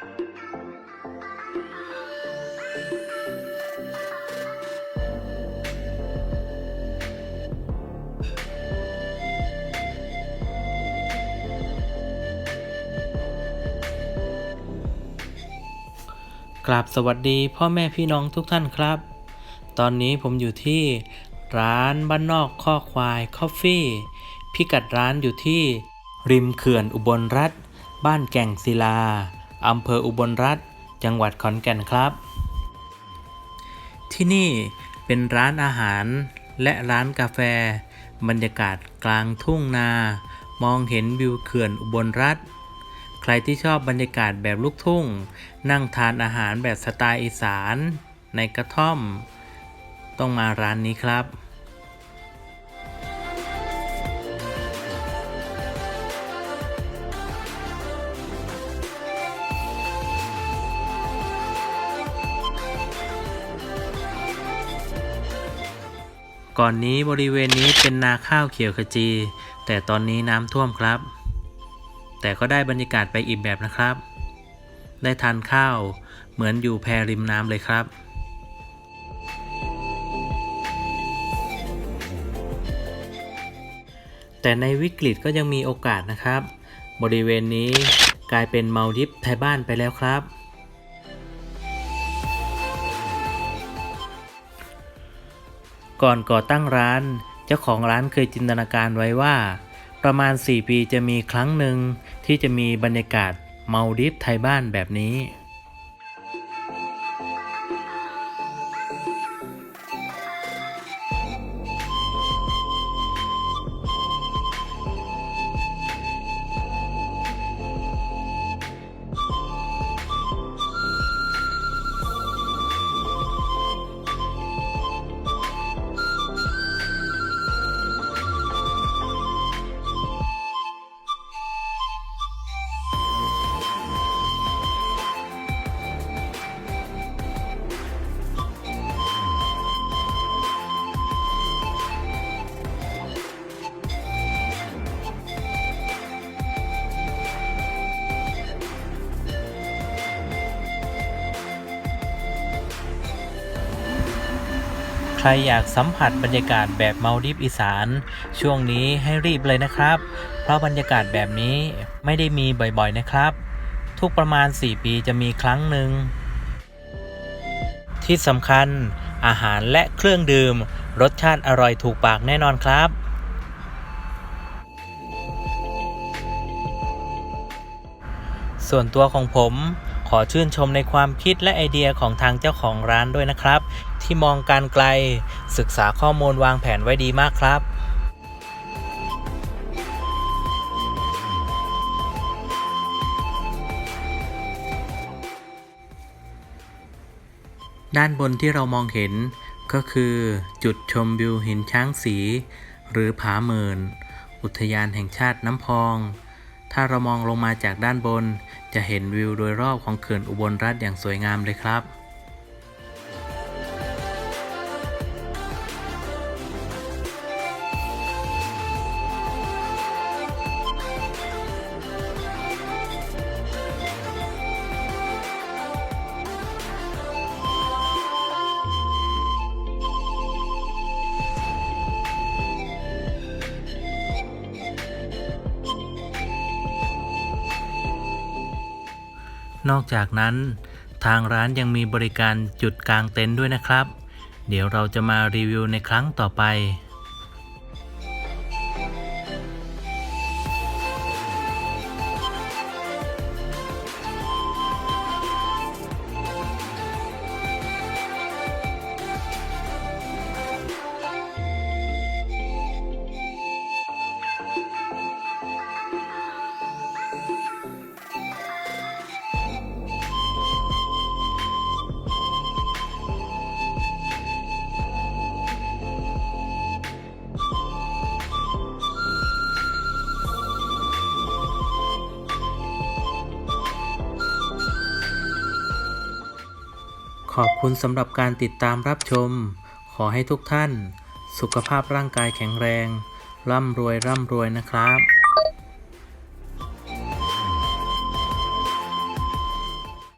กราบสวัสดีพ่อแม่พี่น้องทุกท่านครับ ตอนนี้ผมอยู่ที่ร้านบ้านนอกข้อควายคอฟฟี่ พิกัดร้านอยู่ที่ริมเขื่อนอุบลรัฐ บ้านแก่งศิลา อำเภออุบลรัฐ จังหวัดขอนแก่นครับ ที่นี่เป็นร้านอาหารและร้านกาแฟ บรรยากาศกลางทุ่งนา มองเห็นวิวเขื่อนอุบลรัฐ ใครที่ชอบบรรยากาศแบบลูกทุ่ง นั่งทานอาหารแบบสไตล์อีสาน ในกระท่อม ต้องมาร้านนี้ครับ ก่อนนี้บริเวณนี้เป็นนาข้าวเขียวขจี แต่ตอนนี้น้ำท่วมครับ แต่ก็ได้บรรยากาศไปอีกแบบนะครับ ได้ทานข้าวเหมือนอยู่แพริมน้ำเลยครับแต่ในวิกฤตก็ยังมีโอกาสนะครับ บริเวณนี้กลายเป็นเมาดิฟไทยบ้านไปแล้วครับ ก่อนก่อตั้งร้าน เจ้าของร้านเคยจินตนาการไว้ว่า ประมาณ 4 ปีจะมีครั้งหนึ่งที่จะมีบรรยากาศเมาดิฟไทยบ้านแบบนี้ ใครอยากสัมผัสบรรยากาศแบบเมาดิฟอีสาน ช่วงนี้ให้รีบเลยนะครับ เพราะบรรยากาศแบบนี้ไม่ได้มีบ่อยๆนะครับ ทุกประมาณ 4 ปีจะมีครั้งหนึ่ง ที่สำคัญอาหารและเครื่องดื่ม รสชาติอร่อยถูกปากแน่นอนครับส่วนตัวของผม ขอชื่นชมในความคิดและไอเดียของทางเจ้าของร้านด้วยนะครับ ที่มองการไกล ศึกษาข้อมูลวางแผนไว้ดีมากครับด้านบนที่เรามองเห็นก็คือจุดชมวิวหินช้างสี หรือผาเมิน อุทยานแห่งชาติน้ำพอง ถ้าเรามองลงมาจากด้านบน จะเห็นวิวโดยรอบของเขื่อนอุบลรัฐอย่างสวยงามเลยครับ นอกจากนั้น ทางร้านยังมีบริการจุดกลางเต็นท์ด้วยนะครับ เดี๋ยวเราจะมารีวิวในครั้งต่อไป อบคุณสำหรับการติดตามรับชม ขอให้ทุกท่าน สุขภาพร่างกายแข็งแรง ร่ำรวยร่ำรวยนะครับ